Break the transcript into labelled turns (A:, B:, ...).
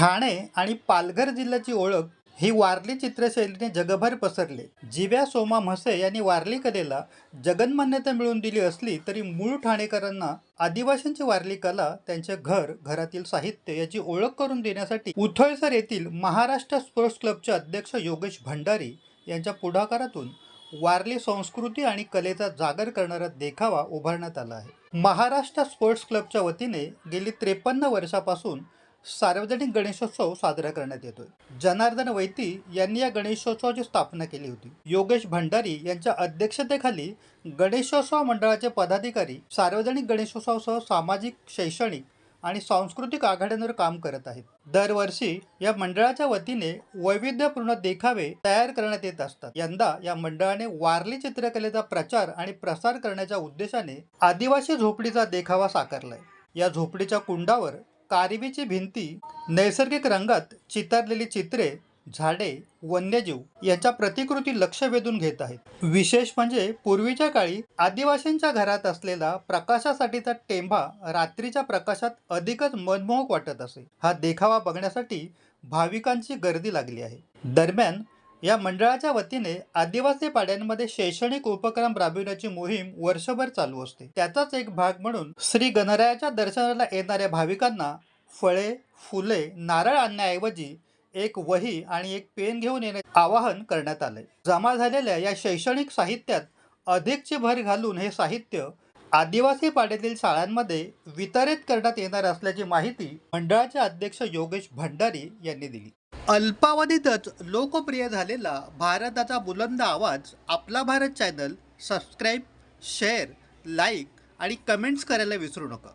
A: ठाणे आणि पालघर जिल्ह्याची ओळख ही वारली चित्रशैलीने जगभर पसरले. जिव्या सोमा म्हसे यांनी वारली कलेला जगनमान्यता मिळवून दिली असली तरी मूळ ठाणेकरांना आदिवासींची वारली कला त्यांचे घर घरातील साहित्य याची ओळख करून देण्यासाठी उथळसर येथील महाराष्ट्र स्पोर्ट्स क्लबचे अध्यक्ष योगेश भंडारी यांच्या पुढाकारातून वारली संस्कृती आणि कलेचा जागर करणारा देखावा उभारण्यात आला आहे. महाराष्ट्र स्पोर्ट्स क्लबच्या वतीने गेली त्रेपन्न वर्षापासून सार्वजनिक गणेशोत्सव साजरा करण्यात येतोय. जनार्दन वैती यांनी या गणेशोत्सवाची स्थापना केली होती. योगेश भंडारी यांच्या अध्यक्षतेखाली गणेशोत्सव मंडळाचे पदाधिकारी सार्वजनिक गणेशोत्सवासह सामाजिक शैक्षणिक आणि सांस्कृतिक आघाड्यांवर काम करत आहेत. दरवर्षी या मंडळाच्या वतीने वैविध्यपूर्ण देखावे तयार करण्यात येत असतात. यंदा या मंडळाने वारली चित्रकलेचा प्रचार आणि प्रसार करण्याच्या उद्देशाने आदिवासी झोपडीचा देखावा साकारलाय. या झोपडीच्या कुंडावर कारिबीची भिंती नैसर्गिक रंगात चितारलेली चित्रे झाडे वन्यजीव यांच्या प्रतिकृती लक्ष वेधून घेत आहेत. विशेष म्हणजे पूर्वीच्या काळी आदिवासींच्या घरात असलेला प्रकाशासाठीचा टेंभा रात्रीच्या प्रकाशात अधिकच मनमोहक वाटत असे. हा देखावा बघण्यासाठी भाविकांची गर्दी लागली आहे. दरम्यान या मंडळाच्या वतीने आदिवासी पाड्यांमध्ये शैक्षणिक उपक्रम राबविण्याची मोहीम वर्षभर चालू असते. त्याचाच एक भाग म्हणून श्री गणरायाच्या दर्शनाला येणाऱ्या भाविकांना फळे फुले नारळ आणण्याऐवजी एक वही आणि एक पेन घेऊन येण्याचे आवाहन करण्यात आले. जमा झालेल्या या शैक्षणिक साहित्यात अधिकची भर घालून हे साहित्य आदिवासी पाड्यातील शाळांमध्ये वितरित करण्यात येणार असल्याची माहिती मंडळाचे अध्यक्ष योगेश भंडारी यांनी दिली. अल्पावधीतच लोकप्रिय झालेला भारताचा बुलंद आवाज आपला Bharat channel subscribe share like आणि कमेंट्स करायला विसरू नका.